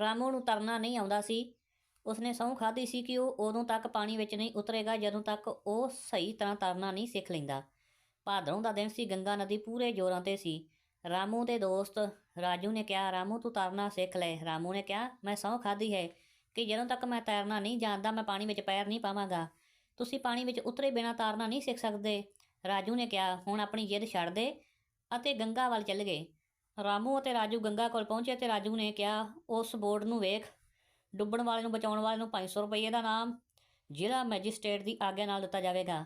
ਰਾਮੂ ਨੂੰ ਤਰਨਾ ਨਹੀਂ ਆਉਂਦਾ ਸੀ। ਉਸਨੇ ਸਹੁੰ ਖਾਧੀ ਸੀ ਕਿ ਉਹ ਉਦੋਂ ਤੱਕ ਪਾਣੀ ਵਿੱਚ ਨਹੀਂ ਉਤਰੇਗਾ, ਜਦੋਂ ਤੱਕ ਉਹ ਸਹੀ ਤਰ੍ਹਾਂ ਤਰਨਾ ਨਹੀਂ ਸਿੱਖ ਲੈਂਦਾ। ਭਾਦਰੋਂ ਦਾ ਦਿਨ ਸੀ, ਗੰਗਾ ਨਦੀ ਪੂਰੇ ਜ਼ੋਰਾਂ ਤੇ ਸੀ। ਰਾਮੂ ਦੇ ਦੋਸਤ ਰਾਜੂ ਨੇ ਕਿਹਾ, ਰਾਮੂ, ਤੂੰ ਤੈਰਨਾ ਸਿੱਖ ਲੈ। ਰਾਮੂ ਨੇ ਕਿਹਾ, ਮੈਂ ਸਹੁੰ ਖਾਧੀ ਹੈ ਕਿ ਜਦੋਂ ਤੱਕ ਮੈਂ ਤੈਰਨਾ ਨਹੀਂ ਜਾਣਦਾ, ਮੈਂ ਪਾਣੀ ਵਿੱਚ ਪੈਰ ਨਹੀਂ ਪਾਵਾਂਗਾ। ਤੁਸੀਂ ਪਾਣੀ ਵਿੱਚ ਉਤਰੇ ਬਿਨਾਂ ਤੈਰਨਾ ਨਹੀਂ ਸਿੱਖ ਸਕਦੇ। ਰਾਜੂ ਨੇ ਕਿਹਾ, ਹੁਣ ਆਪਣੀ ਜਿੱਦ ਛੱਡ ਦੇ ਅਤੇ ਗੰਗਾ ਵੱਲ ਚੱਲ ਗਏ। ਰਾਮੂ ਅਤੇ ਰਾਜੂ ਗੰਗਾ ਕੋਲ ਪਹੁੰਚੇ ਤੇ ਰਾਜੂ ਨੇ ਕਿਹਾ, ਉਸ ਬੋਰਡ ਨੂੰ ਵੇਖ। ਡੁੱਬਣ ਵਾਲੇ ਨੂੰ ਬਚਾਉਣ ਵਾਲੇ ਨੂੰ 500 ਰੁਪਏ ਦਾ ਨਾਮ ਜ਼ਿਲ੍ਹਾ ਮੈਜਿਸਟ੍ਰੇਟ ਦੀ ਆਗਿਆ ਨਾਲ ਦਿੱਤਾ ਜਾਵੇਗਾ।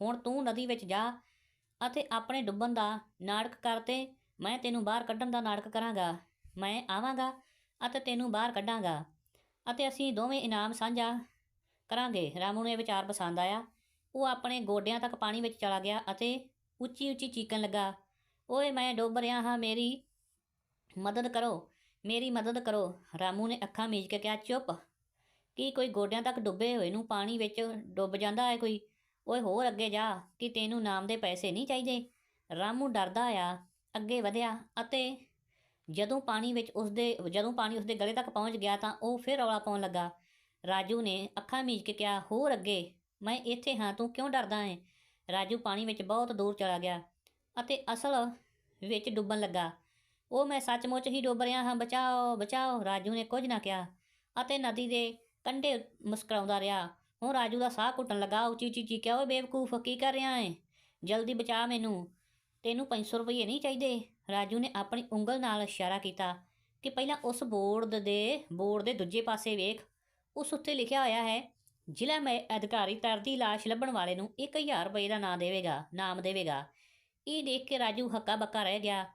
ਹੁਣ ਤੂੰ ਨਦੀ ਵਿੱਚ ਜਾ ਅਤੇ ਆਪਣੇ ਡੁੱਬਣ ਦਾ ਨਾਟਕ ਕਰ ਤੇ ਮੈਂ ਤੈਨੂੰ ਬਾਹਰ ਕੱਢਣ ਦਾ ਨਾਟਕ ਕਰਾਂਗਾ। ਮੈਂ ਆਵਾਂਗਾ ਅਤੇ ਤੈਨੂੰ ਬਾਹਰ ਕੱਢਾਂਗਾ ਅਤੇ ਅਸੀਂ ਦੋਵੇਂ ਇਨਾਮ ਸਾਂਝਾ ਕਰਾਂਗੇ। ਰਾਮੂ ਨੂੰ ਇਹ ਵਿਚਾਰ ਪਸੰਦ ਆਇਆ। ਉਹ ਆਪਣੇ ਗੋਡਿਆਂ ਤੱਕ ਪਾਣੀ ਵਿੱਚ ਚਲਾ ਗਿਆ ਅਤੇ ਉੱਚੀ ਉੱਚੀ ਚੀਕਣ ਲੱਗਾ। ਓਏ, ਮੈਂ ਡੁੱਬ ਰਿਹਾ ਹਾਂ, ਮੇਰੀ ਮਦਦ ਕਰੋ, ਮੇਰੀ ਮਦਦ ਕਰੋ। ਰਾਮੂ ਨੇ ਅੱਖਾਂ ਮੀਚ ਕੇ ਕਿਹਾ, ਚੁੱਪ। ਕੀ ਕੋਈ ਗੋਡਿਆਂ ਤੱਕ ਡੁੱਬੇ ਹੋਏ ਨੂੰ ਪਾਣੀ ਵਿੱਚ ਡੁੱਬ ਜਾਂਦਾ ਹੈ ਕੋਈ? ਓਏ ਹੋਰ ਅੱਗੇ ਜਾ, ਕਿ ਤੈਨੂੰ ਨਾਮ ਦੇ ਪੈਸੇ ਨਹੀਂ ਚਾਹੀਦੇ? ਰਾਮੂ ਡਰਦਾ ਆ ਅੱਗੇ ਵਧਿਆ ਅਤੇ ਜਦੋਂ ਪਾਣੀ ਵਿੱਚ ਉਸਦੇ, ਜਦੋਂ ਪਾਣੀ ਉਸਦੇ ਗਲੇ ਤੱਕ ਪਹੁੰਚ ਗਿਆ ਤਾਂ ਉਹ ਫਿਰ ਰੌਲਾ ਪਾਉਣ ਲੱਗਾ। ਰਾਜੂ ਨੇ ਅੱਖਾਂ ਮੀਚ ਕੇ ਕਿਹਾ, ਹੋਰ ਅੱਗੇ, ਮੈਂ ਇੱਥੇ ਹਾਂ, ਤੂੰ ਕਿਉਂ ਡਰਦਾ ਹੈ? ਰਾਜੂ ਪਾਣੀ ਵਿੱਚ ਬਹੁਤ ਦੂਰ ਚਲਾ ਗਿਆ ਅਤੇ ਅਸਲ ਵਿੱਚ ਡੁੱਬਣ ਲੱਗਾ। ਉਹ ਮੈਂ ਸੱਚਮੁੱਚ ਹੀ ਡੁੱਬ ਰਿਹਾ ਹਾਂ, ਬਚਾਓ ਬਚਾਓ। ਰਾਜੂ ਨੇ ਕੁਝ ਨਾ ਕਿਹਾ ਅਤੇ ਨਦੀ ਦੇ ਕੰਢੇ ਮੁਸਕਰਾਉਂਦਾ ਰਿਹਾ। ਹੁਣ ਰਾਜੂ ਦਾ ਸਾਹ ਘੁੱਟਣ ਲੱਗਾ। ਉੱਚੀ ਉੱਚੀ ਚੀਕਿਆ ਓਏ ਬੇਵਕੂਫ ਕੀ ਕਰ ਰਿਹਾ ਏ? ਜਲਦੀ ਬਚਾ ਮੈਨੂੰ। ਤੈਨੂੰ 500 ਰੁਪਏ ਨਹੀਂ ਚਾਹੀਦੇ? ਰਾਜੂ ਨੇ ਆਪਣੀ ਉਂਗਲ ਨਾਲ ਇਸ਼ਾਰਾ ਕੀਤਾ ਕਿ ਪਹਿਲਾਂ ਉਸ ਬੋਰਡ ਦੇ ਬੋਰਡ ਦੇ ਦੂਜੇ ਪਾਸੇ ਵੇਖ। ਉਸ ਉੱਤੇ ਲਿਖਿਆ ਹੋਇਆ ਹੈ, ਜ਼ਿਲ੍ਹਾ ਮੈਂ ਅਧਿਕਾਰੀ ਤਰਦੀ ਲਾਸ਼ ਲੱਭਣ ਵਾਲੇ ਨੂੰ 1000 ਰੁਪਏ ਦਾ ਨਾਮ ਦੇਵੇਗਾ ਨਾਮ ਦੇਵੇਗਾ। ਇਹ ਦੇਖ ਕੇ ਰਾਜੂ ਹੱਕਾ ਬੱਕਾ ਰਹਿ ਗਿਆ।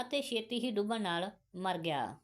ਅਤੇ ਛੇਤੀ ਹੀ ਡੁੱਬਣ ਨਾਲ ਮਰ ਗਿਆ।